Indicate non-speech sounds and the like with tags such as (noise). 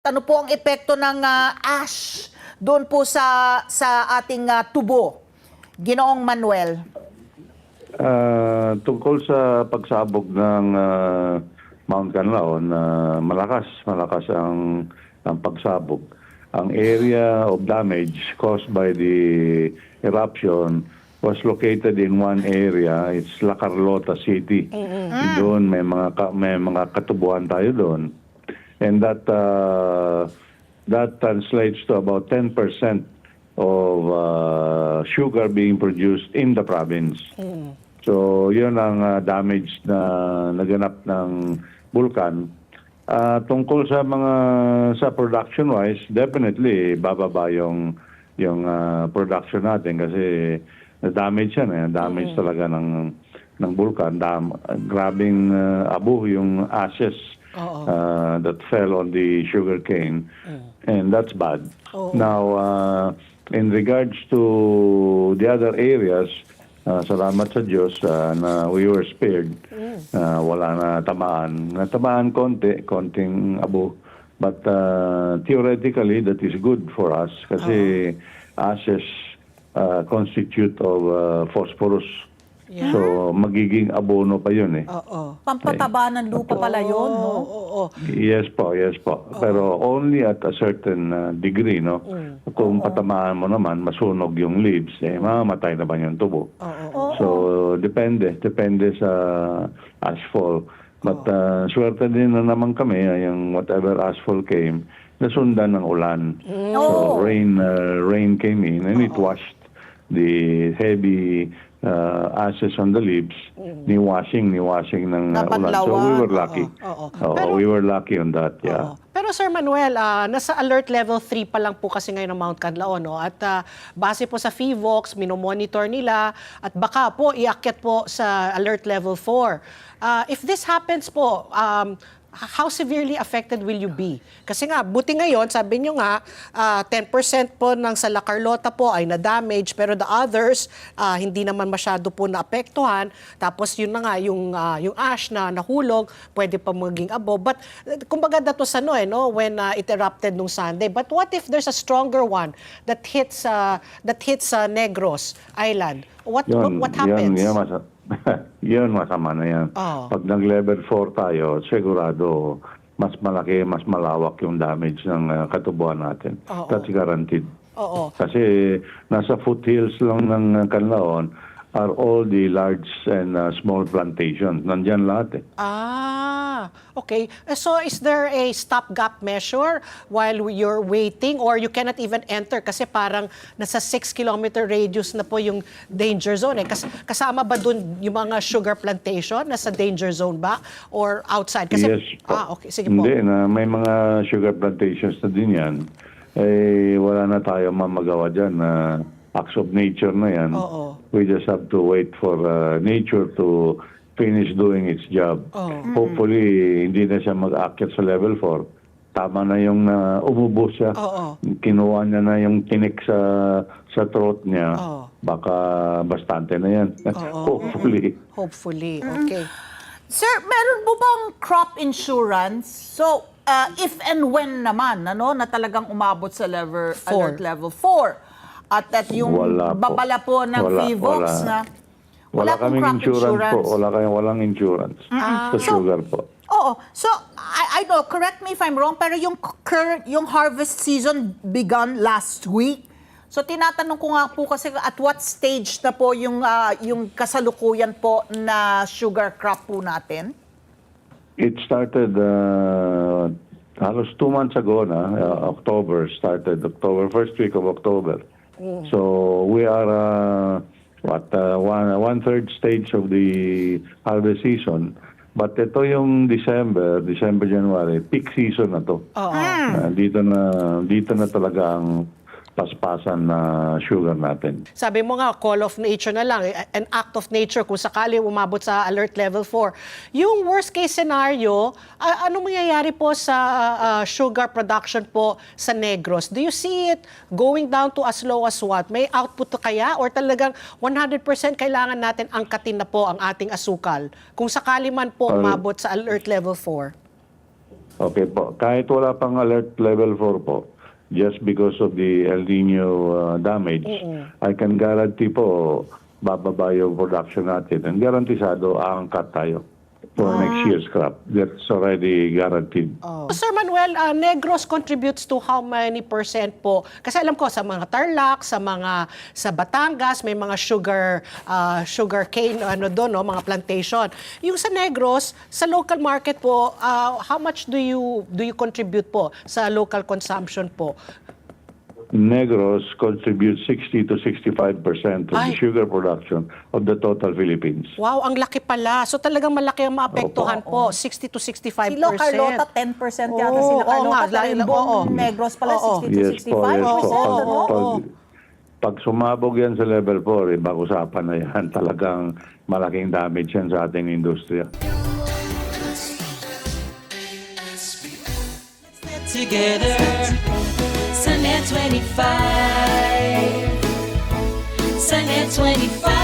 Ano po ang epekto ng ah, ash doon po sa sa ating ah, tubo? Ginoong Manuel. Ah, tungkol sa pagsabog ng ah, Mount Canlaon, ah, malakas, malakas ang, ang pagsabog. Ang area of damage caused by the eruption was located in one area. It's La Carlota City. Doon may mga ka- may mga katubuan tayo doon. And that uh, that translates to about 10% of uh, sugar being produced in the province. So, yun ang uh, damage na naganap ng vulkan. Ah, tungkol sa mga sa production wise, definitely bababa yung yung ah, production natin kasi na-damage yan eh, damage talaga ng ng vulkan. Dam, grabing ah, abo yung ashes uh, that fell on the sugar cane and that's bad. Now uh, in regards to the other areas, uh, salamat sa Diyos uh, na we were spared. Uh, wala na tamaan. Natamaan konti, konting abo. But uh, theoretically, that is good for us kasi ashes uh, constitute of uh, phosphorus. So, magiging abono pa yun eh. Oo. Pampataba ng lupa pala yun, no? Oo, oo. Yes po, yes po. Pero only at a certain uh, degree, no? Kung patamaan mo naman, masunog yung leaves, eh, mamamatay naman yung tubo. So, depende. Depende sa ashfall. But uh, swerte din na naman kami, uh, yung whatever ashfall came, nasundan ng ulan. So, rain, uh, rain came in and it washed the heavy uh, ashes on the leaves, ni washing, ni washing ng uh, ulan. So, we were lucky. Oo. Oo, Pero- we were lucky on that, yeah. Oo. Pero Sir Manuel, ah, nasa alert level 3 pa lang po kasi ngayon ng Mount Canlaon. No? At ah, base po sa FIVOX, minomonitor nila at baka po iakyat po sa alert level 4. Ah, if this happens po, um, how severely affected will you be? Kasi nga, buti ngayon, sabi nyo nga, ah, 10% po ng sa La Carlota po ay na-damage, pero the others, ah, hindi naman masyado po naapektuhan. Tapos yun na nga, yung, ah, yung ash na nahulog, pwede pa maging abo. But, kumbaga that was ano eh, no? when ah, it erupted nung Sunday. But what if there's a stronger one that hits, ah, that hits ah, Negros Island? What, what, what happens? Yun, yun, (laughs) yun masama na yan. Oo. Pag nag-level 4 tayo, sigurado mas malaki, mas malawak yung damage ng uh, katubuan natin. Oo. That's guaranteed. Oo. Kasi nasa foothills lang ng uh, Canlaon are all the large and uh, small plantations. Nandyan lahat eh. Ah, okay. Eh, So is there a stopgap measure while you're waiting or you cannot even enter kasi parang nasa 6 kilometer radius na po yung danger zone eh. Kas- kasama ba dun yung mga sugar plantation nasa danger zone ba or outside? Kasi, yes po. Ah, okay. Sige po. Hindi, na may mga sugar plantations na din yan. Eh, wala na tayo mamagawa dyan na acts of nature na yan. Oo. We just have to wait for uh, nature to finish doing its job. Oo. Hopefully, hindi na siya mag-akyat sa level 4. Tama na yung uh, umubo siya. Oo. Kinuha niya na yung tinik sa sa throat niya. Oo. Baka bastante na yan. (laughs) Oo. Hopefully. Hopefully. Okay. Sir, meron po bang crop insurance? So, uh, if and when naman, ano, na talagang umabot sa level, Four. alert level 4. At at yung Wala po. babala po ng Wala, FIVOX wala. na Wala, pong kaming crop insurance, po. Wala kayong walang insurance sa So- sugar po. Oo. So, I, I know, correct me if I'm wrong, pero yung current, yung harvest season began last week. So, tinatanong ko nga po kasi at what stage na po yung, ah, yung kasalukuyan po na sugar crop po natin? It started uh, halos two months ago na, uh, October started, October, first week of October. So we are, uh, what, uh, one, one-third stage of the harvest season. But ito yung December, December, January, peak season na to. Oo. Uh, dito na, dito na talaga ang paspasan na sugar natin. Sabi mo nga, call of nature na lang, eh, an act of nature kung sakali umabot sa alert level 4. Yung worst case scenario, a- ano mangyayari po sa ah, sugar production po sa Negros? Do you see it going down to as low as what? May output kaya? Or talagang 100% kailangan natin angkatin na po ang ating asukal? Kung sakali man po umabot sa alert level 4. Okay po. Kahit wala pang alert level 4 po, just because of the El Nino uh, damage, I can guarantee po bababa yung production natin. And garantisado, aangkat tayo for next year's crop. That's already guaranteed. Sir Manuel, uh, Negros contributes to how many percent po? Kasi alam ko sa mga Tarlac, sa mga sa Batangas, may mga sugar uh, sugar cane ano doon, no, mga plantation. Yung sa Negros, sa local market po, uh, how much do you do you contribute po sa local consumption po? Negros contributes 60 to 65 percent of Ay. the sugar production of the total Philippines. Wow, ang laki pala. So talagang malaki ang maapektuhan po, 60 to 65 Silo Carlota, 10% yata Oo, sila oo Carlota. nga, pero dahil- yung buong oo. Negros pala, Oo. 60 to Yes po, 65%. yes po. Pag, ano? pag, pag sumabog yan sa level 4, ibang usapan na yan. (laughs) Talagang malaking damage yan sa ating industriya. together. Sunday 25. Sunday 25.